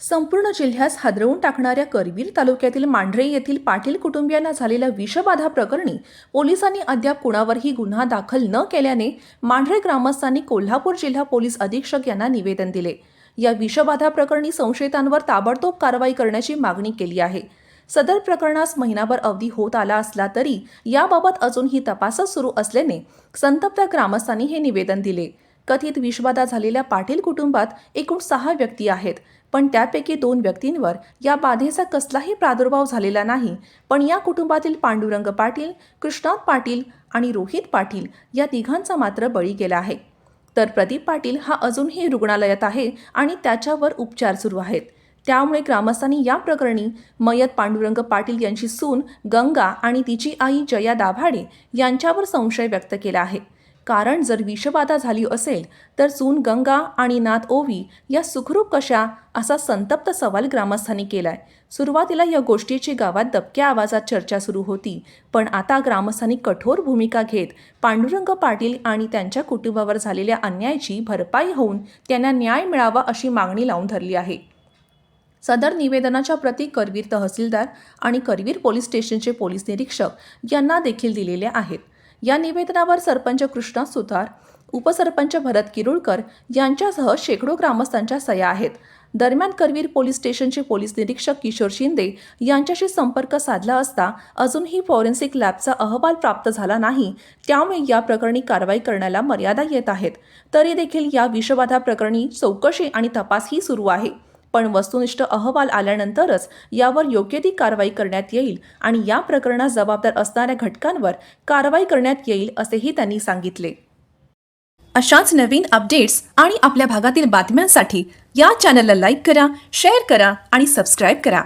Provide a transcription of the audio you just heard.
संपूर्ण जिल्ह्यास हादरवून टाकणाऱ्या करवीर तालुक्यातील मांढरे येथील पाटील कुटुंबियांना झालेल्या विषबाधा प्रकरणी पोलिसांनी अद्याप कुणावरही गुन्हा दाखल न केल्याने मांढरे ग्रामस्थांनी कोल्हापूर जिल्हा पोलीस अधीक्षक यांना निवेदन दिले. या विषबाधा प्रकरणी संशयितांवर ताबडतोब कारवाई करण्याची मागणी केली आहे. सदर प्रकरणास महिनाभर अवधी होत आला असला तरी याबाबत अजूनही तपासच सुरू असल्याने संतप्त ग्रामस्थांनी हे निवेदन दिले. कथित विषबाधा झालेल्या पाटील कुटुंबात एकूण सहा व्यक्ती आहेत. पण त्यापैकी दोन व्यक्तींवर या बाधेचा कसलाही प्रादुर्भाव झालेला नाही. पण या कुटुंबातील पांडुरंग पाटील कृष्णात पाटील आणि रोहित पाटील या तिघांचा मात्र बळी गेला आहे. तर प्रदीप पाटील हा अजूनही रुग्णालयात आहे आणि त्याच्यावर उपचार सुरू आहेत. त्यामुळे ग्रामस्थांनी या प्रकरणी मयत पांडुरंग पाटील यांची सून गंगा आणि तिची आई जया दाभाडे यांच्यावर संशय व्यक्त केला आहे. कारण जर विषबाधा झाली असेल तर चून गंगा आणि नाथ ओवी या सुखरूप कशा असा संतप्त सवाल ग्रामस्थांनी केलाय. सुरुवातीला या गोष्टीची गावात दबक्या आवाजात चर्चा सुरू होती पण आता ग्रामस्थांनी कठोर भूमिका घेत पांडुरंग पाटील आणि त्यांच्या कुटुंबावर झालेल्या अन्यायाची भरपाई होऊन त्यांना न्याय मिळावा अशी मागणी लावून धरली आहे. सदर निवेदनाच्या प्रती करवीर तहसीलदार आणि करवीर पोलीस स्टेशनचे पोलीस निरीक्षक यांना देखील दिलेल्या आहेत. या निवेदनावर सरपंच कृष्णा सुतार उपसरपंच भरत किरुळकर यांच्यासह शेकडो ग्रामस्थांच्या सह्या आहेत. दरम्यान करवीर पोलीस स्टेशनचे पोलीस निरीक्षक किशोर शिंदे यांच्याशी संपर्क साधला असता अजूनही फॉरेन्सिक लॅबचा अहवाल प्राप्त झाला नाही. त्यामुळे या प्रकरणी कारवाई करण्याला मर्यादा येत आहेत. तरी देखील या विषबाधा प्रकरणी चौकशी आणि तपासही सुरू आहे. पण वस्तुनिष्ठ अहवाल आल्यानंतरच यावर योग्य ती कारवाई करण्यात येईल आणि या प्रकरणात जबाबदार असणाऱ्या घटकांवर कारवाई करण्यात येईल असेही त्यांनी सांगितले. अशाच नवीन अपडेट्स आणि आपल्या भागातील बातम्यांसाठी या चॅनलला लाईक करा शेअर करा आणि सबस्क्राईब करा.